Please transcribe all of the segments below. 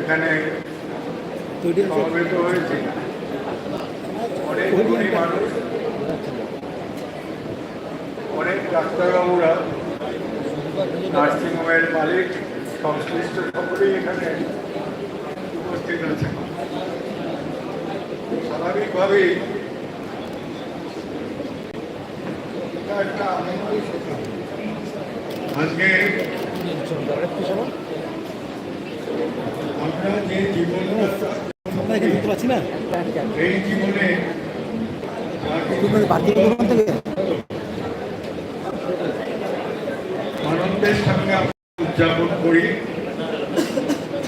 এখানে সমবেত হয়েছে অনেক গুণী মানুষ, অনেক ডাক্তারবাবুরা, নার্সিংহোমের মালিক, সংশ্লিষ্ট সকলেই এখানে উপস্থিত আছেন স্বাভাবিকভাবেই একটা আনন্দের সকাল। আজকে আনন্দের সঙ্গে উদযাপন করি।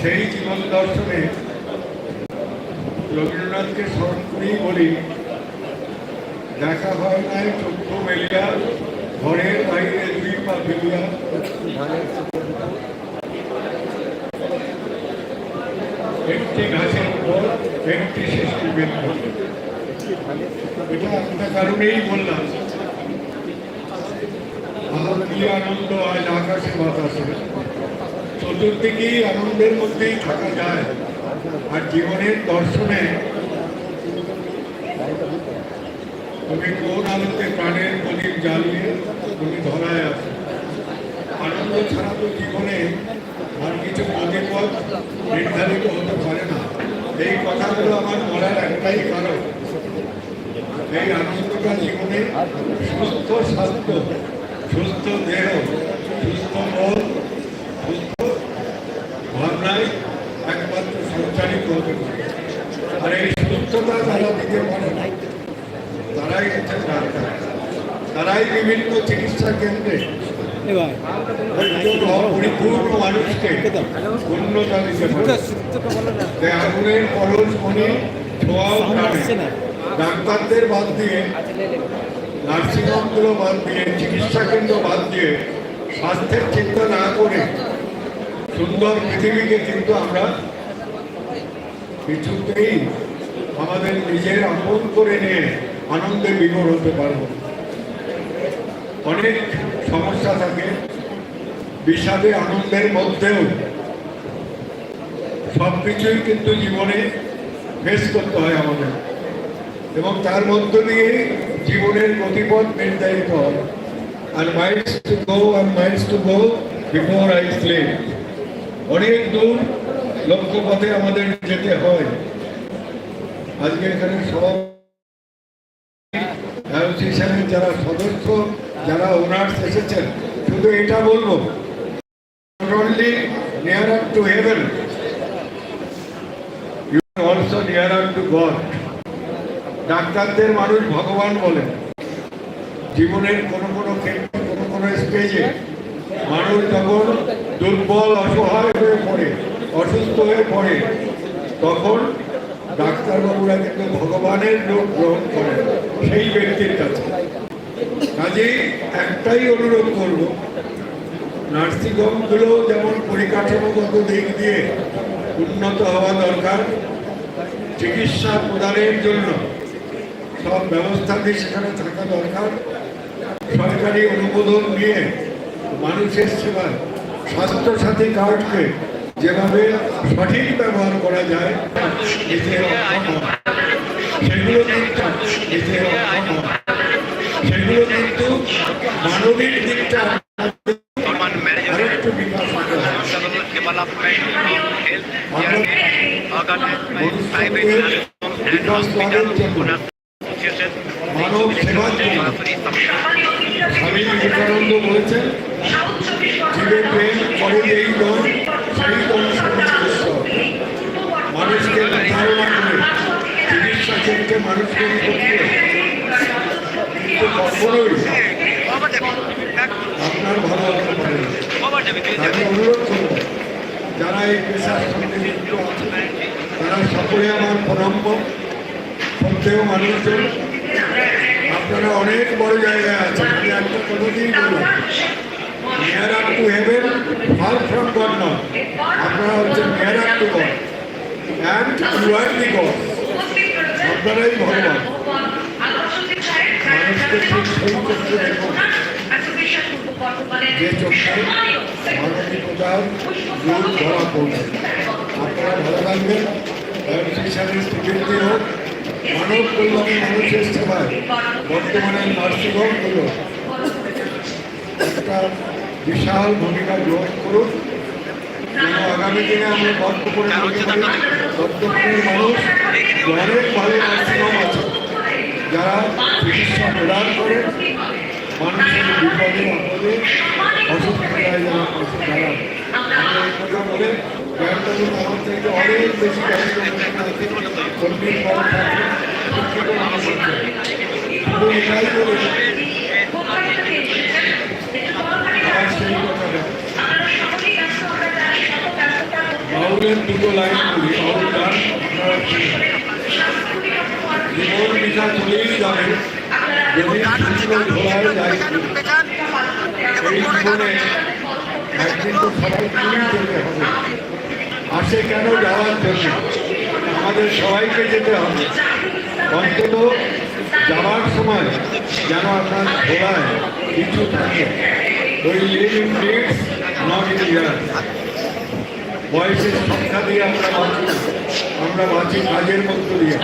সেই জীবন দর্শনে রবীন্দ্রনাথকে স্মরণ করেই বলি দেখা হয় নাই চক্ষু মেলিয়া ঘরের বাইরে দুই পা ফেলিয়া একটি গাছের উপর একটি সৃষ্টি বের এটা একটা কারণেই বললাম। আমার কি আনন্দ আজ আকাশে বাতাসে। চতুর্দিকেই আনন্দের মধ্যেই থাকা যায়। আর জীবনের দর্শনে তুমি কোন আলোতে প্রাণের প্রদীপ জ্বালিয়ে তুমি ধরায় আছো আনন্দ ছাড়া তো জীবনে আর কিছু গতিপথ নির্ধারিত হতে পারে না এই কথাগুলো আমার বলার একটাই কারণ এই আনন্দটা জীবনে সুস্থ স্বাস্থ্য সুস্থ দেহ, সুস্থ মন, সুস্থ ভাবনায় একমাত্র সঞ্চারিত হতে পারে আর এই সুস্থতা যারা দিতে পারে, তারাই হচ্ছে ডাক্তার। তারাই বিভিন্ন চিকিৎসা কেন্দ্রে ডাক্তারদের বাদ দিয়ে নার্সিংহোমগুলো বাদ দিয়ে, চিকিৎসা কেন্দ্র বাদ দিয়ে স্বাস্থ্যের চিন্তা না করে সুন্দর পৃথিবীকে কিন্তু আমরা কিছুতেই আমাদের নিজের আপন করে নিয়ে আনন্দে বিভোর হতে পারব অনেক সমস্যা থাকে, বিষাদে আনন্দের মধ্যেও সব কিছুই কিন্তু জীবনে ফেস করতে হয় আমাদের। এবং তার মধ্য দিয়ে জীবনের গতিপথ নির্ধারিত হয়। আর minds to go R minds to go before I sleep অনেক দূর লক্ষ্যপথে আমাদের যেতে হয়। আজকে এখানে সব অ্যাসোসিয়েশনের যারা সদস্য, যারা ওনার্স এসেছেন, শুধু এটা বলব। Nearer to heaven, you are also nearer to God ডাক্তারদের মানুষ ভগবান বলেন জীবনের কোনো কোনো ক্ষেত্রে, কোনো কোনো স্টেজে মানুষ যখন দুর্বল, অসহায় হয়ে পড়ে, অসুস্থ হয়ে পড়ে, তখন ডাক্তারবাবুরা কিন্তু ভগবানের রূপ গ্রহণ করেন, সেই ব্যক্তির কাছে। কাজেই একটাই অনুরোধ করব, নার্সিংহোমগুলো যেমন পরিকাঠামোগত দিক দিয়ে উন্নত হওয়া দরকার, চিকিৎসা প্রদানের জন্য সব ব্যবস্থাটি সেখানে থাকা দরকার। সরকারি অনুমোদন নিয়ে মানুষের সেবায় স্বাস্থ্যসাথী কার্ডকে যেভাবে সঠিক ব্যবহার করা যায় সেগুলো কিন্তু এতে সেগুলো কিন্তু মানবিক দিকটা আরেকটু বিকাশ হতে হবে। স্বামী বিবেকানন্দ বলেছেন জীবে প্রেম করে এই দল সেই মানুষকে ধারণা করে চিকিৎসা ক্ষেত্রে মানুষকে কখনোই আপনার ভালো। আমি অনুরোধ করব যারা এই পেশার সঙ্গে যুক্ত তারা সকলে আমার প্রণম্য সত্ত্বেও মানুষজন আপনারা অনেক বড় জায়গায় আছেন আমি একটা কোনোদিন বললাম near up to heaven far from god not আপনারা হচ্ছেন near up to god. And you are the god আপনারাই ভগবান। মানুষকে সেই আপনারা রাখবেন ডায়াবেটিসের বৃদ্ধি হোক। মানব কল্যাণে মানুষের সেবায় বর্তমানে নার্সিংহোমগুলো একটা বিশাল ভূমিকা গ্রহণ করুন। আগামী দিনে আমরা পারি বর্তমানের মানুষ অনেক ভালো নার্সিংহোম আছে। যারা চিকিৎসা প্রদান করে, মানুষের বিপদে আপদে অসুবিধায় যারা পাশে দাঁড়ান আমরা কথা বলে থেকে অনেক বেশি জ্ঞান বাউলের দুটো হবে আসে কেন যাওয়ার জন্য? আমাদের সবাইকে যেতে হবে। অন্তত যাওয়ার সময় যেন আপনার ধোলায় কিছু থাকে। ওই living needs not in year বয়সের সংখ্যা দিয়ে আমরা বাঁচি আমরা বাঁচি কাজের মধ্য দিয়ে।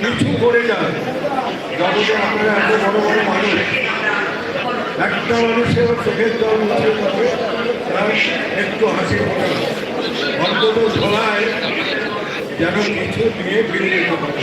কিছু করে যান জগতে আপনারা এত বড় বড় মানুষ। একটা মানুষের চোখের জল মুছে তার একটু হাসি অন্তত ঝোলায় যেন কিছু নিয়ে ফিরে যেতে পারে।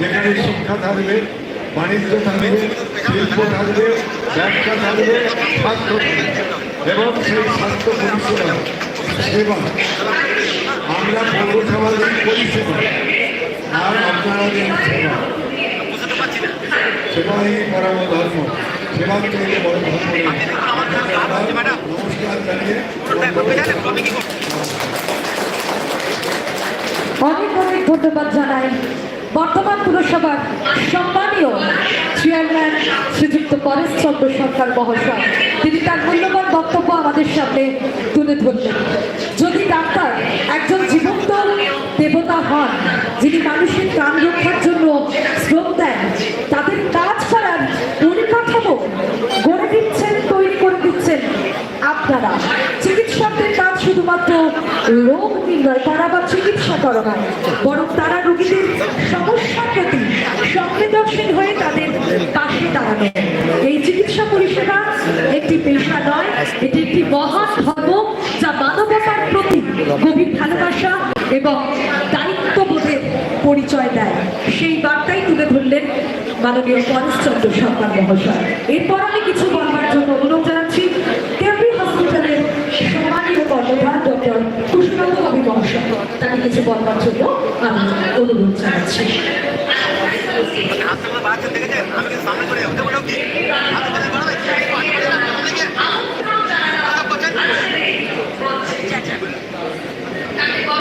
যেখানে শিক্ষা থাকবে, বাণিজ্য থাকবে, শিল্প থাকবে, ব্যবসা থাকবে, স্বাস্থ্য থাকবে। এবং সেই স্বাস্থ্য পরিষেবা, সেবা। আমরা পৌরসভা দিই পরিষেবা। আর আপনারা দিন সেবা সেবাই পরম ধর্ম। সেবার চাইতে বড় ধর্ম নমস্কার জানিয়ে অনেক অনেক ধন্যবাদ জানাই। বর্তমান পুরসভার সম্মানীয় চেয়ারম্যান শ্রীযুক্ত পরেশ চন্দ্র সরকার মহাশয়। তিনি তার মূল্যবান বক্তব্য আমাদের সামনে তুলে ধরলেন। যদি ডাক্তার একজন জীবন্ত দেবতা হন, যিনি মানুষের প্রাণ রক্ষার জন্য শ্রম দেন, তাদের কাজ করার পরিকাঠামো গড়ে দিচ্ছেন আপনারা চিকিৎসকদের কাজ শুধুমাত্র রোগ নির্ণয় করা বা চিকিৎসা করা নয়, বরং তারা রোগীদের সমস্যার প্রতি সংবেদনশীল হয়ে তাদের পাশে দাঁড়ানো এই চিকিৎসা পরিষেবা একটি পেশা নয়, এটি একটি মহান ধর্ম যা মানবতার প্রতি গভীর ভালোবাসা এবং দায়িত্ববোধের পরিচয় দেয়। সেই বার্তাই তুলে ধরলেন মাননীয় পরেশচন্দ্র সরকার মহাশয়। এরপর আমি কিছু বলবার জন্য অনুরোধ মহাশয় তাকে কিছু বলবার জন্য আমি অনুরোধ জানাচ্ছি।